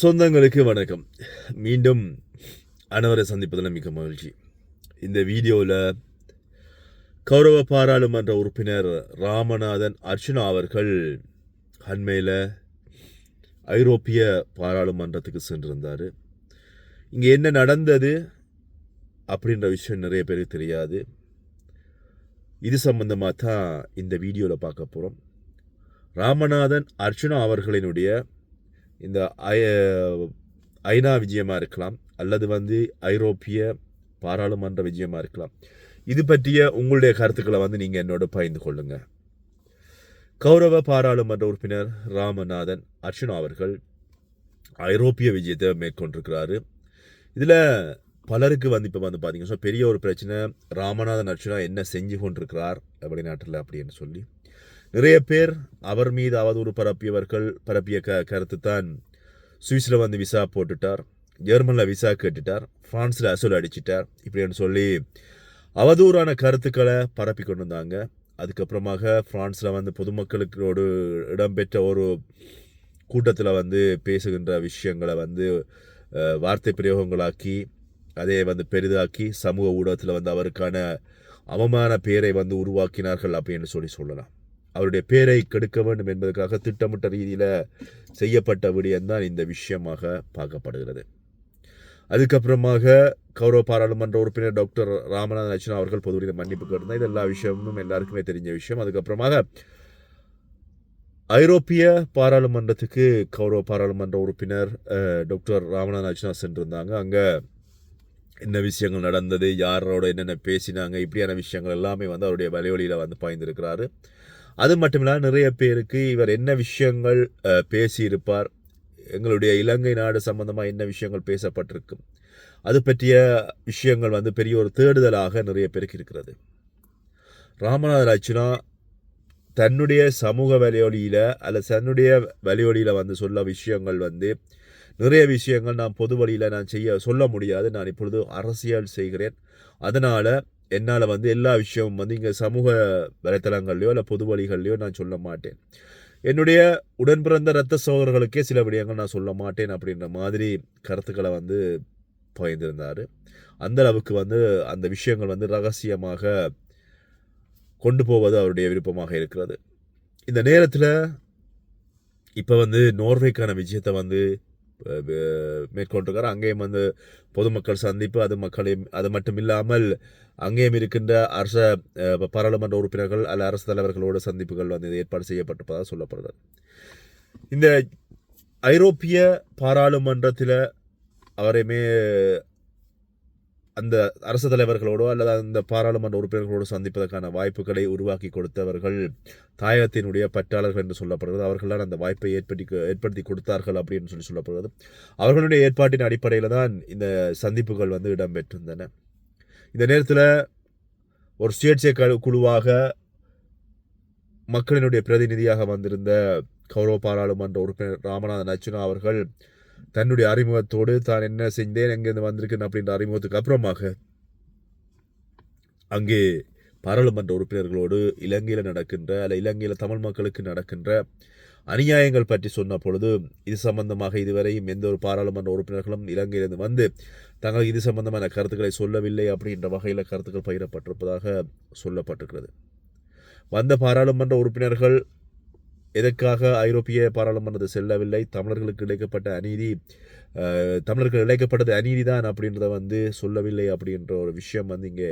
சொந்தங்களுக்கு வணக்கம். மீண்டும் அனைவரை சந்திப்பதில் மிக மகிழ்ச்சி. இந்த வீடியோவில் கௌரவ பாராளுமன்ற உறுப்பினர் ராமநாதன் அர்ச்சுனா அவர்கள் அண்மையில் ஐரோப்பிய பாராளுமன்றத்துக்கு சென்றிருந்தார். இங்கே என்ன நடந்தது அப்படின்ற விஷயம் நிறைய பேருக்கு தெரியாது. இது சம்பந்தமாக தான் இந்த வீடியோவில் பார்க்க போகிறோம் ராமநாதன் அர்ச்சுனா அவர்களினுடைய இந்த ஐநா விஜயமாக இருக்கலாம் அல்லது வந்து ஐரோப்பிய பாராளுமன்ற விஜயமாக இருக்கலாம். இது பற்றிய உங்களுடைய கருத்துக்களை வந்து நீங்கள் என்னோட பகிர்ந்து கொள்ளுங்க. கௌரவ பாராளுமன்ற உறுப்பினர் ராமநாதன் அர்ச்சனா அவர்கள் ஐரோப்பிய விஜயத்தை மேற்கொண்டிருக்கிறாரு. இதில் பலருக்கு வந்து இப்போ வந்து பார்த்தீங்கன்னா பெரிய ஒரு பிரச்சனை ராமநாதன் அர்ச்சனா என்ன செஞ்சு கொண்டிருக்கிறார் வெளிநாட்டில் அப்படின்னு சொல்லி. நிறைய பேர் அவர் மீது அவதூறு பரப்பியவர்கள் பரப்பிய க கருத்து தான் சுவிஸில் வந்து விசா போட்டுட்டார் ஜெர்மனில் விசா கேட்டுட்டார் ஃப்ரான்ஸில் அசூல் அடிச்சிட்டார் இப்படின்னு சொல்லி அவதூறான கருத்துக்களை பரப்பி கொண்டு வந்தாங்க அதுக்கப்புறமாக ஃப்ரான்ஸில் வந்து பொதுமக்களுக்கோடு இடம்பெற்ற ஒரு கூட்டத்தில் வந்து பேசுகின்ற விஷயங்களை வந்து வார்த்தை பிரயோகங்களாக்கி அதை வந்து பெரிதாக்கி சமூக ஊடகத்தில் வந்து அவருக்கான அவமான பேரை வந்து உருவாக்கினார்கள் அப்படின்னு சொல்லி சொல்லலாம். அவருடைய பேரை கெடுக்க வேண்டும் என்பதற்காக திட்டமிட்ட ரீதியில் செய்யப்பட்ட விடயம்தான் இந்த விஷயமாக பார்க்கப்படுகிறது. அதுக்கப்புறமாக கௌரவ பாராளுமன்ற உறுப்பினர் டாக்டர் ராமநாதன் அர்ச்சனா அவர்கள் பொதுவெளியில் மன்னிப்பு கேட்டிருந்தார். இது எல்லா விஷயமும் எல்லாருக்குமே தெரிஞ்ச விஷயம். அதுக்கப்புறமாக ஐரோப்பிய பாராளுமன்றத்துக்கு கௌரவ பாராளுமன்ற உறுப்பினர் டாக்டர் ராமநாதன் அர்ச்சனா சென்றிருந்தாங்க. அங்கே என்ன விஷயங்கள் நடந்தது யாரோட என்னென்ன பேசினாங்க இப்படியான விஷயங்கள் எல்லாமே வந்து அவருடைய வலைவழியில் வந்து பாய்ந்திருக்கிறாரு. அது மட்டும் இல்லாமல் நிறைய பேருக்கு இவர் என்ன விஷயங்கள் பேசியிருப்பார் எங்களுடைய இலங்கை நாடு சம்பந்தமாக என்ன விஷயங்கள் பேசப்பட்டிருக்கும் அது பற்றிய விஷயங்கள் வந்து பெரிய ஒரு தேடுதலாக நிறைய பேருக்கு இருக்கிறது. ராமநாதர் அச்சுனா தன்னுடைய சமூக வலையொலியில் அல்ல தன்னுடைய வலையொலியில் வந்து சொல்ல விஷயங்கள் வந்து நிறைய விஷயங்கள் நான் பொது வழியில் நான் செய்ய சொல்ல முடியாது. நான் இப்பொழுது அரசியல் செய்கிறேன். அதனால் என்னால் வந்து எல்லா விஷயமும் வந்து இங்கே சமூக வலைத்தளங்கள்லையோ இல்லை பொது வழிகள்லையோ நான் சொல்ல மாட்டேன். என்னுடைய உடன் பிறந்த இரத்த சோகர்களுக்கே சில விடயங்கள் நான் சொல்ல மாட்டேன் அப்படின்ற மாதிரி கருத்துக்களை வந்து பகிர்ந்திருந்தார். அந்த அளவுக்கு வந்து அந்த விஷயங்கள் வந்து ரகசியமாக கொண்டு போவது அவருடைய விருப்பமாக இருக்கிறது. இந்த நேரத்தில் இப்போ வந்து நோர்வேக்கான விஜயத்தை வந்து மேற்கொண்டிருக்கார் அங்கேயும் வந்து பொதுமக்கள் சந்திப்பு அது மக்களையும் அது மட்டும் இல்லாமல் அங்கேயும் இருக்கின்ற அரச பாராளுமன்ற உறுப்பினர்கள் அல்ல அரசு தலைவர்களோடு சந்திப்புகள் வந்து ஏற்பாடு செய்யப்பட்டிருப்பதாக சொல்லப்படுகிறது. இந்த ஐரோப்பிய பாராளுமன்றத்தில் அவரையுமே அந்த அரசு தலைவர்களோடோ அல்லது அந்த பாராளுமன்ற உறுப்பினர்களோடு சந்திப்பதற்கான வாய்ப்புகளை உருவாக்கி கொடுத்தவர்கள் தாயகத்தினுடைய பற்றாளர்கள் என்று சொல்லப்படுகிறது. அவர்கள்தான் அந்த வாய்ப்பை ஏற்படுத்தி ஏற்படுத்தி கொடுத்தார்கள் அப்படின்னு சொல்லி சொல்லப்படுகிறது. அவர்களுடைய ஏற்பாட்டின் அடிப்படையில் தான் இந்த சந்திப்புகள் வந்து இடம்பெற்றிருந்தன இந்த நேரத்தில் ஒரு சுயேட்சை குழுவாக மக்களினுடைய பிரதிநிதியாக வந்திருந்த கௌரவ பாராளுமன்ற உறுப்பினர் ராமநாதன் அர்ச்சுனா அவர்கள் தன்னுடைய அறிமுகத்தோடு தான் என்ன செஞ்சேன் எங்கேருந்து வந்திருக்கேன் அப்படின்ற அறிமுகத்துக்கு அப்புறமாக அங்கே பாராளுமன்ற உறுப்பினர்களோடு இலங்கையில் நடக்கின்ற அல்ல இலங்கையில் தமிழ் மக்களுக்கு நடக்கின்ற அநியாயங்கள் பற்றி சொன்ன பொழுது இது சம்பந்தமாக இதுவரையும் எந்த ஒரு பாராளுமன்ற உறுப்பினர்களும் இலங்கையிலிருந்து வந்து தங்கள் இது சம்பந்தமான கருத்துக்களை சொல்லவில்லை அப்படின்ற வகையில் கருத்துக்கள் பகிரப்பட்டிருப்பதாக சொல்லப்பட்டிருக்கிறது. வந்த பாராளுமன்ற உறுப்பினர்கள் எதற்காக ஐரோப்பிய பாராளுமன்றத்தை செல்லவில்லை? தமிழர்களுக்கு இழைக்கப்பட்ட அநீதி தமிழர்கள் இழைக்கப்பட்டது அநீதி தான் அப்படின்றத வந்து சொல்லவில்லை அப்படின்ற ஒரு விஷயம் வந்து இங்கே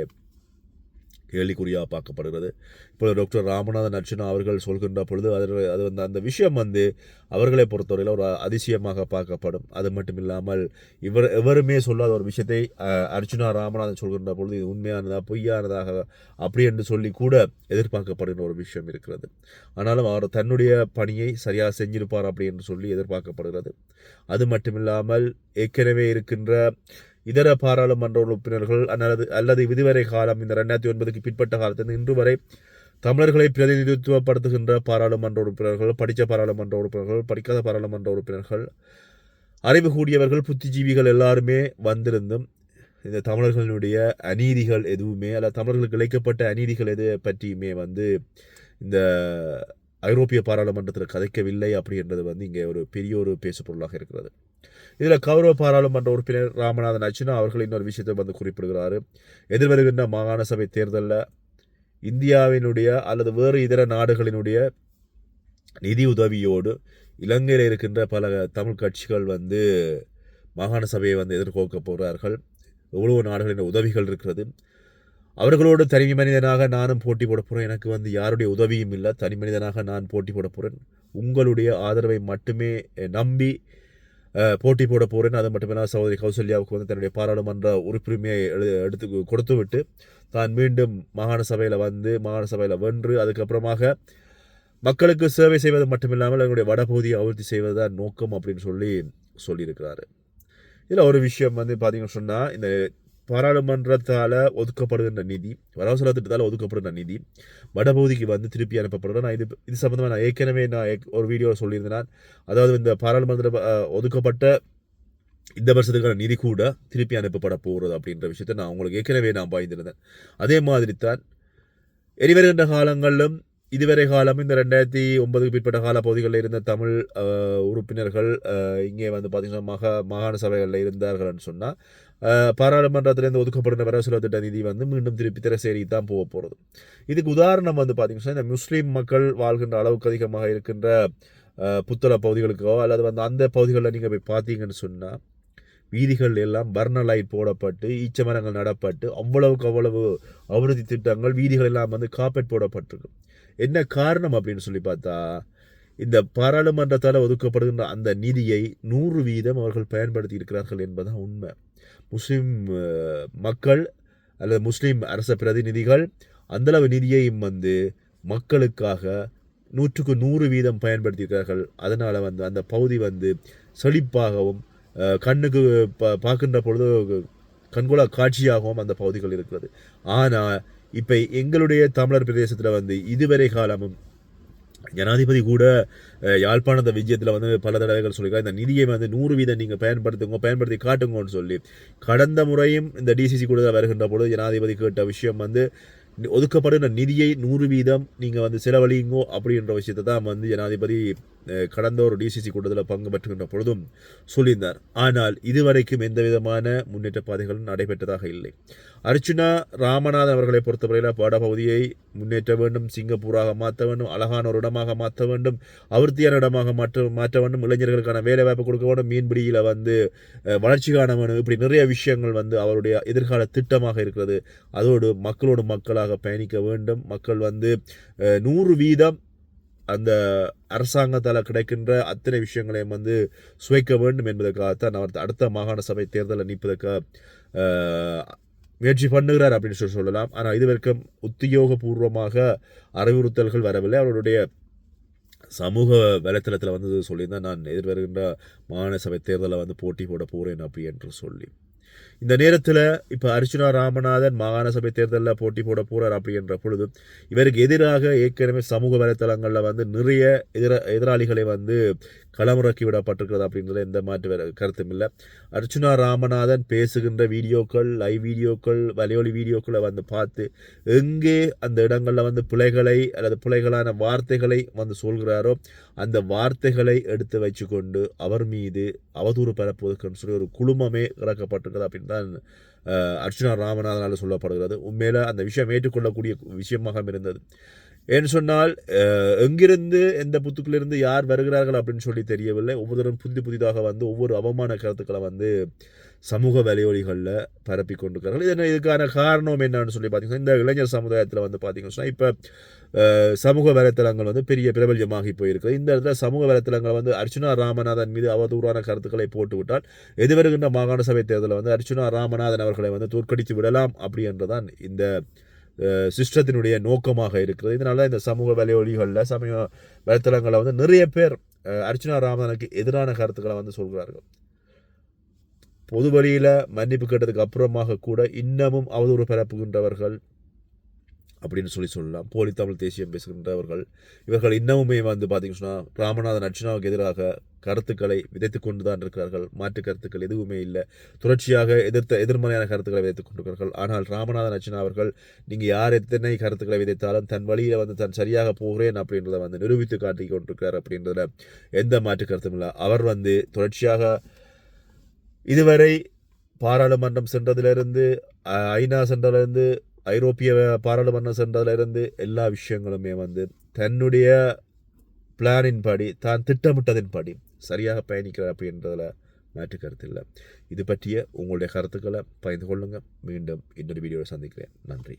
கேள்விக்குறியாக பார்க்கப்படுகிறது. இப்போ டாக்டர் ராமநாதன் அர்ச்சனா அவர்கள் சொல்கின்ற பொழுது அது அது வந்து அந்த விஷயம் வந்து அவர்களை பொறுத்தவரையில் ஒரு அதிசயமாக பார்க்கப்படும். அது மட்டும் இல்லாமல் இவர் எவருமே சொல்லாத ஒரு விஷயத்தை அர்ச்சனா அர்ச்சுனா ராமநாதன் சொல்கின்ற பொழுது இது உண்மையானதாக பொய்யானதாக அப்படி என்று சொல்லி கூட எதிர்பார்க்கப்படுகிற ஒரு விஷயம் இருக்கிறது. ஆனாலும் அவர் தன்னுடைய பணியை சரியாக செஞ்சிருப்பார் அப்படி என்று சொல்லி எதிர்பார்க்கப்படுகிறது. அது மட்டுமில்லாமல் ஏற்கனவே இருக்கின்ற இதர பாராளுமன்ற உறுப்பினர்கள் அல்லது அல்லது இதுவரை காலம் இந்த ரெண்டாயிரத்தி ஒன்பதுக்கு பிற்பட்ட காலத்தில் இன்று வரை தமிழர்களை பிரதிநிதித்துவப்படுத்துகின்ற பாராளுமன்ற உறுப்பினர்கள் படித்த பாராளுமன்ற உறுப்பினர்கள் படிக்காத பாராளுமன்ற உறுப்பினர்கள் அறிவு கூடியவர்கள் புத்திஜீவிகள் எல்லாருமே வந்திருந்தும் இந்த தமிழர்களுடைய அநீதிகள் எதுவுமே அல்ல தமிழர்களுக்கு இழைக்கப்பட்ட அநீதிகள் எது பற்றியுமே வந்து இந்த ஐரோப்பிய பாராளுமன்றத்தில் கதைக்கவில்லை அப்படின்றது வந்து இங்கே ஒரு பெரிய ஒரு பேசு பொருளாக இருக்கிறது. இதில் கௌரவ பாராளுமன்ற உறுப்பினர் ராமநாதன் அச்சுனா அவர்கள் இன்னொரு விஷயத்தை வந்து குறிப்பிடுகிறாரு. எதிர்வருகின்ற மாகாண சபை தேர்தலில் இந்தியாவினுடைய அல்லது வேறு இதர நாடுகளினுடைய நிதி உதவியோடு இலங்கையில் இருக்கின்ற பல தமிழ் கட்சிகள் வந்து மாகாண சபையை வந்து எதிர்கோக்க போகிறார்கள். எவ்வளவு நாடுகளின் உதவிகள் இருக்கிறது. அவர்களோடு தனி மனிதனாக நானும் போட்டி போட போகிறேன் எனக்கு வந்து யாருடைய உதவியும் இல்லை. தனி மனிதனாக நான் போட்டி போட போகிறேன் உங்களுடைய ஆதரவை மட்டுமே நம்பி போட்டி போட போகிறேன் அது மட்டுமில்லாமல் சகோதரி கௌசல்யாவுக்கு வந்து தன்னுடைய பாராளுமன்ற உறுப்புரிமையை எழு எடுத்து கொடுத்து விட்டு தான் மீண்டும் மாகாண சபையில் வந்து மாகாண சபையில் வென்று அதுக்கப்புறமாக மக்களுக்கு சேவை செய்வது மட்டுமில்லாமல் எங்களுடைய வடபகுதியை அபிவிருத்தி செய்வதுதான் நோக்கம் அப்படின்னு சொல்லி சொல்லியிருக்கிறாரு. இதில் ஒரு விஷயம் வந்து பார்த்தீங்கன்னு சொன்னால் இந்த பாராளுமன்றத்தால் ஒதுக்கப்படுகின்ற நிதி வரவு செலவு திட்டத்தால் ஒதுக்கப்படுகின்ற நிதி வடபகுதிக்கு வந்து திருப்பி அனுப்பப்படுறது நான் இது இது சம்மந்தமாக நான் ஏற்கனவே நான் ஏக்- ஒரு வீடியோ சொல்லியிருந்தேன். அதாவது இந்த பாராளுமன்ற ஒதுக்கப்பட்ட இந்த வருஷத்துக்கான நிதி கூட திருப்பி அனுப்பப்பட போகிறது அப்படின்ற விஷயத்தை நான் உங்களுக்கு ஏற்கனவே நான் பாய்ந்திருந்தேன். அதே மாதிரி தான் எரிவருகின்ற காலங்களிலும் இதுவரை காலம் இந்த ரெண்டாயிரத்தி ஒன்பதுக்கு பிற்பட்ட கால பகுதிகளில் இருந்த தமிழ் உறுப்பினர்கள் இங்கே வந்து பார்த்தீங்கன்னா மகா மாகாண சபைகளில் இருந்தார்கள்னு சொன்னால் பாராளுமன்றத்திலேருந்து ஒதுக்கப்படுற வரவு திட்ட நிதி வந்து மீண்டும் திருப்பி திரசேரி தான் போக போகிறது இதுக்கு உதாரணம் வந்து பார்த்தீங்கன்னா இந்த முஸ்லீம் மக்கள் வாழ்கின்ற அளவுக்கு அதிகமாக இருக்கின்ற புத்தள பகுதிகளுக்கோ அல்லது வந்து அந்த பகுதிகளில் நீங்கள் போய் பார்த்தீங்கன்னு சொன்னால் வீதிகள் எல்லாம் பர்ன லைட் போடப்பட்டு ஈச்ச மரங்கள் நடப்பட்டு அவ்வளவுக்கு அவ்வளவு அபிவிருத்தி திட்டங்கள் வீதிகள் எல்லாம் வந்து காப்பேட் போடப்பட்டிருக்கு என்ன காரணம் அப்படின்னு சொல்லி பார்த்தா இந்த பாராளுமன்றத்தால் ஒதுக்கப்படுகின்ற அந்த நிதியை நூறு வீதம் அவர்கள் பயன்படுத்தி இருக்கிறார்கள் என்பதுதான் உண்மை முஸ்லீம் மக்கள் அல்லது முஸ்லீம் அரச பிரதிநிதிகள் அந்தளவு நிதியையும் வந்து மக்களுக்காக நூற்றுக்கு நூறு வீதம் பயன்படுத்தியிருக்கிறார்கள். அதனால் வந்து அந்த பகுதி வந்து செழிப்பாகவும் கண்ணுக்கு ப பார்க்கின்ற பொழுது கண்கொள்ளா காட்சியாகவும் அந்த பகுதிகள் இருக்கிறது. ஆனால் இப்போ எங்களுடைய தமிழர் பிரதேசத்தில் வந்து இதுவரை காலமும் ஜனாதிபதி கூட அஹ், விஜயத்தில் வந்து பல தடவைகள் சொல்லியிருக்காரு. இந்த நிதியை வந்து நூறு வீதம் நீங்கள் பயன்படுத்துங்க பயன்படுத்தி காட்டுங்கன்னு சொல்லி. கடந்த முறையும் இந்த டிசிசி கூட வருகின்ற பொழுது ஜனாதிபதி கேட்ட விஷயம் வந்து ஒதுக்கப்படுகிற நிதியை நூறு வீதம் நீங்கள் வந்து செலவழிங்கோ அப்படின்ற விஷயத்தை தான் வந்து ஜனாதிபதி கடந்த ஒரு டிசிசி கூட்டத்தில் பங்கு பெற்றுகின்ற பொழுதும் சொல்லியிருந்தார். ஆனால் இதுவரைக்கும் எந்த விதமான முன்னேற்ற பாதைகளும் நடைபெற்றதாக இல்லை. அர்ச்சுனா ராமநாதன் அவர்களை பொறுத்தவரையில் பாடப்பகுதியை முன்னேற்ற வேண்டும் சிங்கப்பூராக மாற்ற வேண்டும் அழகான ஒரு இடமாக மாற்ற வேண்டும் அவிர்த்தியான இடமாக மாற்ற மாற்ற வேண்டும் இளைஞர்களுக்கான வேலை வாய்ப்பு கொடுக்க வேண்டும் மீன்பிடியில் வந்து வளர்ச்சி காண வேண்டும் இப்படி நிறைய விஷயங்கள் வந்து அவருடைய எதிர்கால திட்டமாக இருக்கிறது. அதோடு மக்களோடு மக்களாக பயணிக்க வேண்டும். மக்கள் வந்து நூறு வீதம் அந்த அரசாங்கத்தால் கிடைக்கின்ற அத்தனை விஷயங்களையும் வந்து சுவைக்க வேண்டும் என்பதற்காகத்தான் அவர் அடுத்த மாகாண சபை தேர்தலில் நிற்பதற்காக முயற்சி பண்ணுகிறார் அப்படின்னு சொல்லி சொல்லலாம். ஆனால் இதுவரைக்கும் உத்தியோகபூர்வமாக அறிவுறுத்தல்கள் வரவில்லை. அவருடைய சமூக வலைத்தளத்தில் வந்து சொல்லியிருந்தால் நான் எதிர்வருகின்ற மாகாண சபை தேர்தலில் வந்து போட்டி போட போகிறேன் அப்படி என்று சொல்லி. இந்த நேரத்தில் இப்போ அர்ச்சுனா ராமநாதன் மாகாண சபை தேர்தலில் போட்டி போட போகிறார் அப்படின்ற பொழுது இவருக்கு எதிராக ஏற்கனவே சமூக வலைத்தளங்களில் வந்து நிறைய எதிர எதிராளிகளை வந்து களமிறக்கி விடப்பட்டிருக்கிறது அப்படின்றதுல எந்த மாற்று கருத்தும் இல்லை. அர்ச்சுனா ராமநாதன் பேசுகின்ற வீடியோக்கள் லைவ் வீடியோக்கள் வலையொலி வீடியோக்களை வந்து பார்த்து எங்கே அந்த இடங்களில் வந்து பிழைகளை அல்லது பிழைகளான வார்த்தைகளை வந்து சொல்கிறாரோ அந்த வார்த்தைகளை எடுத்து வச்சுக்கொண்டு அவர் மீது அவதூறு பரப்புவதற்குன்னு சொல்லி ஒரு குழுமமே இறக்கப்பட்டிருக்கிறது அப்படின்னு தான் அர்ச்சுனா ராமநாதனால் சொல்லப்படுகிறது. உண்மையில் அந்த விஷயம் ஏற்றுக்கொள்ளக்கூடிய விஷயமாக இருந்தது. ஏன்னு சொன்னால் எங்கிருந்து எந்த புத்துக்கிலிருந்து யார் வருகிறார்கள் அப்படின்னு சொல்லி தெரியவில்லை. ஒவ்வொருத்தரும் புதி புதிதாக வந்து ஒவ்வொரு அவமான கருத்துக்களை வந்து சமூக வலையொலிகளில் பரப்பி கொண்டிருக்கிறார்கள். இதன் இதுக்கான காரணம் என்னன்னு சொல்லி பார்த்தீங்கன்னா இந்த இளைஞர் சமுதாயத்தில் வந்து பார்த்தீங்கன்னு சொன்னால் இப்போ சமூக வலைத்தளங்கள் வந்து பெரிய பிரபல்யமாகி போயிருக்கிறது இந்த இடத்துல சமூக வலைத்தளங்களை வந்து அர்ச்சுனா ராமநாதன் மீது அவதூறான கருத்துக்களை போட்டுவிட்டால் எதிர்வருகின்ற மாகாண சபை தேர்தலில் வந்து அர்ச்சுனா ராமநாதன் அவர்களை வந்து தோற்கடித்து விடலாம் அப்படி என்றுதான் இந்த சிஸ்டத்தினுடைய நோக்கமாக இருக்கிறது. இதனால இந்த சமூக வலையொலிகளில் சமூக வலைத்தளங்களில் வந்து நிறைய பேர் அர்ச்சனா ராமனுக்கு எதிரான கருத்துக்களை வந்து சொல்கிறார்கள். பொது வழியில் மன்னிப்பு கேட்டதுக்கு அப்புறமாக கூட இன்னமும் அவதூறு பரப்புகின்றவர்கள் அப்படின்னு சொல்லி சொல்லலாம். போலி தமிழ் தேசியம் பேசுகின்றவர்கள் இவர்கள் இன்னமுமே வந்து பார்த்தீங்கன்னு சொன்னால் ராமநாதன் அர்ச்சனாவுக்கு எதிராக கருத்துக்களை விதைத்து கொண்டு தான் இருக்கிறார்கள். மாற்று கருத்துக்கள் எதுவுமே இல்லை. தொடர்ச்சியாக எதிர்த்த எதிர்மறையான கருத்துக்களை விதைத்துக் கொண்டிருக்கிறார்கள். ஆனால் ராமநாதன் அர்ச்சனா அவர்கள் நீங்கள் யார் எத்தனை கருத்துக்களை விதைத்தாலும் தன் வழியில் வந்து தன் சரியாக போகிறேன் அப்படின்றத வந்து நிரூபித்து காட்டி கொண்டிருக்கிறார் அப்படின்றத எந்த மாற்று கருத்தும் இல்லை. அவர் வந்து தொடர்ச்சியாக இதுவரை பாராளுமன்றம் சென்றதிலிருந்து ஐநா சென்றதிலிருந்து ஐரோப்பிய பாராளுமன்றம் சென்றதிலிருந்து எல்லா விஷயங்களுமே வந்து தன்னுடைய பிளானின் படி தான் திட்டமிட்டதின்படி சரியாக பயணிக்கிறார் அப்படின்றதில் மாற்று கருத்து இல்லை. இது பற்றிய உங்களுடைய கருத்துக்களை பகிர்ந்து கொள்ளுங்கள் மீண்டும் இன்னொரு வீடியோவில் சந்திக்கிறேன். நன்றி.